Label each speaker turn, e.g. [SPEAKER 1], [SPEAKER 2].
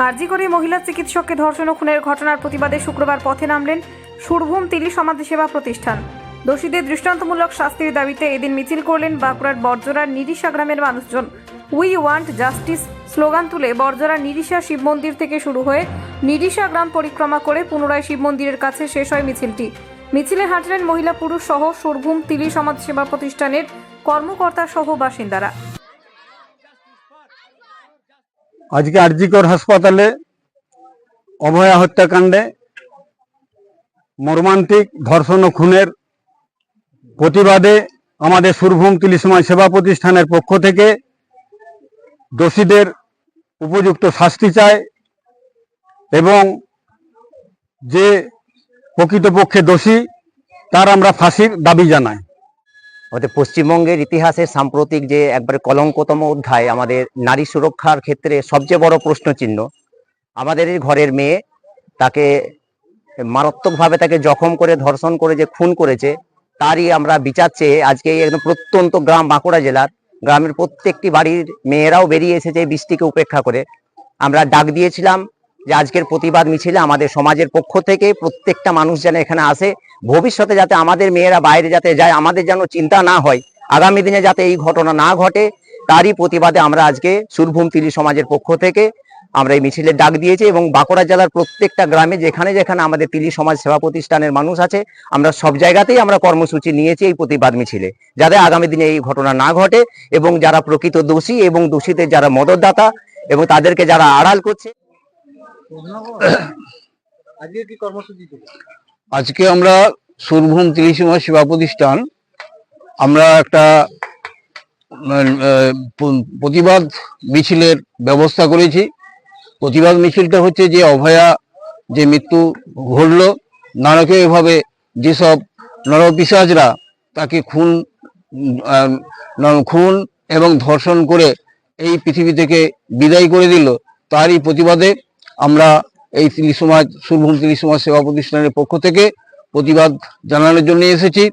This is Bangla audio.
[SPEAKER 1] আরজি করে মহিলা চিকিৎসককে ধর্ষণ ও খুনের ঘটনার প্রতিবাদে শুক্রবার পথে নামলেন সুরভূম তিলি সমাধি সেবা প্রতিষ্ঠান। দোষীদের দৃষ্টান্তমূলক শাস্তির দাবিতে এদিন মিছিল করলেন বাঁকুড়ার বর্জরার নিরিশা গ্রামের মানুষজন। উই ওয়ান্ট জাস্টিস স্লোগান তুলে বর্জরার নিরিশা শিব মন্দির থেকে শুরু হয়ে নিরিশা গ্রাম পরিক্রমা করে পুনরায় শিব মন্দিরের কাছে শেষ হয় মিছিলটি। মিছিলে হাঁটলেন মহিলা পুরুষ সহ সুরভূম তিলি সমাজ সেবা প্রতিষ্ঠানের কর্মকর্তা সহ বাসিন্দারা।
[SPEAKER 2] আজকে আরজিকর হাসপাতালে অভয়া হত্যাকাণ্ডে মর্মান্তিক ধর্ষণ ও খুনের প্রতিবাদে আমাদের সুরভূম তিলি সমাজ সেবা প্রতিষ্ঠানের পক্ষ থেকে দোষীদের উপযুক্ত শাস্তি চায় এবং যে প্রকৃতপক্ষে দোষী, তার আমরা ফাঁসির দাবি জানাই।
[SPEAKER 3] আমাদের পশ্চিমবঙ্গের ইতিহাসে সাম্প্রতিক যে একবারে কলঙ্কতম অধ্যায়, আমাদের নারী সুরক্ষার ক্ষেত্রে সবচেয়ে বড় প্রশ্নচিহ্ন। আমাদের এই ঘরের মেয়ে তাকে মারাত্মকভাবে তাকে জখম করে, ধর্ষণ করে, যে খুন করেছে, তারই আমরা বিচার চেয়ে আজকে একদম প্রত্যন্ত গ্রাম বাঁকুড়া জেলার, গ্রামের প্রত্যেকটি বাড়ির মেয়েরাও বেরিয়ে এসেছে বৃষ্টিকে উপেক্ষা করে। আমরা ডাক দিয়েছিলাম যে আজকের প্রতিবাদ মিছিলে আমাদের সমাজের পক্ষ থেকে প্রত্যেকটা মানুষ যেন এখানে আসে, ভবিষ্যতে যাতে আমাদের মেয়েরা বাইরে যাতে যায়, আমাদের যেন চিন্তা না হয়, আগামী দিনে যাতে এই ঘটনা না ঘটে, তারই প্রতিবাদে আমরা আজকে সুরভূম তিলি সমাজের পক্ষ থেকে আমরা এই মিছিলের ডাক দিয়েছি এবং বাঁকুড়া জেলার প্রত্যেকটা গ্রামে যেখানে যেখানে আমাদের তিলি সমাজ সেবা প্রতিষ্ঠানের মানুষ আছে, আমরা সব জায়গাতেই আমরা কর্মসূচি নিয়েছি এই প্রতিবাদ মিছিলে, যাতে আগামী দিনে এই ঘটনা না ঘটে এবং যারা প্রকৃত দোষী এবং দোষীদের যারা মদতদাতা এবং তাদেরকে যারা আড়াল করছে
[SPEAKER 2] আজকে আমরা সুরভূম তিলিসীমা সেবা প্রতিষ্ঠান। আমরা একটা প্রতিবাদ মিছিলের ব্যবস্থা করেছি। প্রতিবাদ মিছিলটা হচ্ছে যে অভয়া যে মৃত্যু ঘটল নারকীয়ভাবে যেসব নরপিসাজরা তাকে খুন খুন এবং ধর্ষণ করে এই পৃথিবী থেকে বিদায় করে দিল, তারই প্রতিবাদে আমরা এই তিলি সমাজ সুরভূম তিলি সমাজ সেবা প্রতিষ্ঠানের পক্ষ থেকে প্রতিবাদ জানানোর জন্য এসেছি।